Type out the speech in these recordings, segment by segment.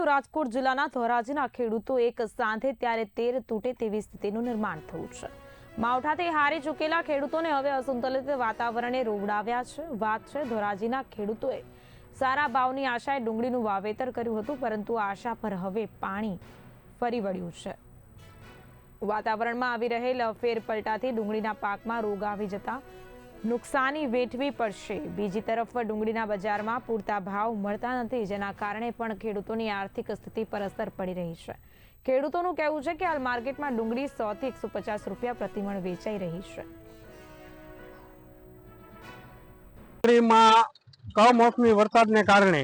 તો રાજકોટ જિલ્લાના ધોરાજીના ખેડૂતો એક સાંધે ત્યારે તેર તૂટે તેવી સ્થિતિનું નિર્માણ થયું છે. માવઠાથી હારી ચૂકેલા ખેડૂતોને હવે અસંતુલિત વાતાવરણે રોવડાવ્યા છે. વાત છે ધોરાજીના ખેડૂતોએ. સારા ભાવની આશાએ ડુંગળીનું વાવેતર કર્યું હતું, પરંતુ આશા પર હવે પાણી ફરી વળ્યું છે. વાતાવરણમાં આવી રહેલ ફેરપલટાથી ડુંગળીના પાકમાં રોગ આવી જતા નુકસાની વેઠવી પડશે. બીજી તરફ ડુંગળીના બજારમાં પૂરતા ભાવ મળતા નથી, જેના કારણે પણ ખેડૂતોની આર્થિક સ્થિતિ પર અસર પડી રહી છે. ખેડૂતોનું કહેવું છે કે હાલ માર્કેટમાં ડુંગળી સો થી એકસો પચાસ રૂપિયા પ્રતિમણ વેચાઈ રહી છે. કમોસમી વરસાદને કારણે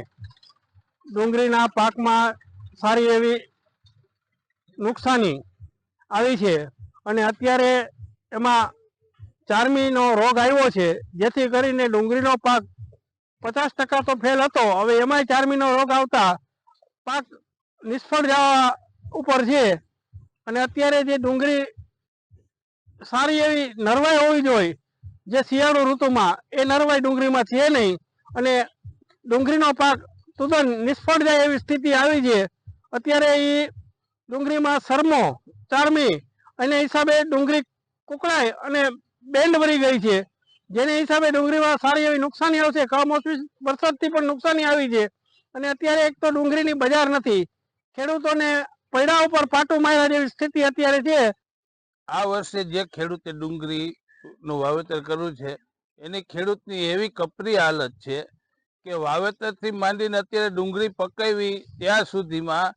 ડુંગળીના પાકમાં સારી એવી નુકસાની આવી છે. અને અત્યારે એમાં ચારમીનો રોગ આવ્યો છે, જેથી કરીને ડુંગળીનો પાક પચાસ ટકા તો ફેલ હતો. હવે એમાંય ચારમીનો રોગ આવતા પાક નિષ્ફળ જવા ઉપર છે. અને અત્યારે જે ડુંગળી સારી એવી નરવાઈ હોવી જોઈએ, જે શિયાળુ ઋતુમાં, એ નરવાઈ ડુંગળીમાં છે નહીં. અને ડુંગળીનો પાક તદ્દન નિષ્ફળ જાય એવી સ્થિતિ આવી છે. અત્યારે એ ડુંગળીમાં શરમો ચારમી અને હિસાબે ડુંગળી કુકળાય અને બેન્ડ ભરી ગઈ છે. જેને હિસાબે ડુંગળીમાં સારી એવી નુકસાની આવશે. કમોસમી વરસાદથી પણ નુકસાની આવી છે. અને અત્યારે એક તો ડુંગળીની બજાર નથી. ખેડૂતોને પૈડા ઉપર પાટું માર્યા જેવી સ્થિતિ અત્યારે છે. આ વર્ષે જે ખેડૂતે ડુંગળીનું વાવેતર કર્યું છે, એની ખેડૂતની એવી કપરી હાલત છે કે વાવેતરથી માંડીને અત્યારે ડુંગળી પકાવી ત્યાં સુધીમાં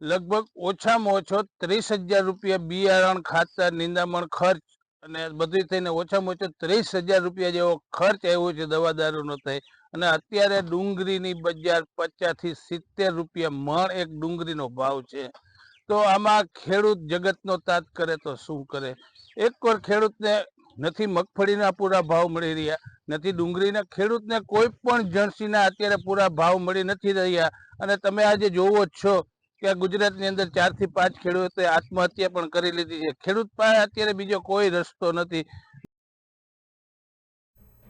લગભગ ઓછામાં ઓછો ત્રીસ હજાર રૂપિયા બિયારણ ખાતર, નિંદામણ ખર્ચ અને બધી થઈને ઓછામાં ઓછો ત્રીસ હજાર રૂપિયા જેવો ખર્ચ આવ્યો છે દવાદારોનો થાય. અને અત્યારે ડુંગળીની બજાર પચાસથી સિત્તેર રૂપિયા મણ એક ડુંગળીનો ભાવ છે. તો આમાં ખેડૂત જગતનો તાત કરે તો શું કરે? એક વાર ખેડૂતને નથી મગફળીના પૂરા ભાવ મળી રહ્યા, નથી ડુંગળીના, ખેડૂતને કોઈ પણ જણસીના અત્યારે પૂરા ભાવ મળી નથી રહ્યા. અને તમે આજે જોવો છો કે ગુજરાત ગુજરાતની અંદર ચારથી પાંચ ખેડૂતોએ આત્મહત્યા પણ કરી લીધી છે. ખેડૂત પાસે અત્યારે બીજો કોઈ રસ્તો નથી.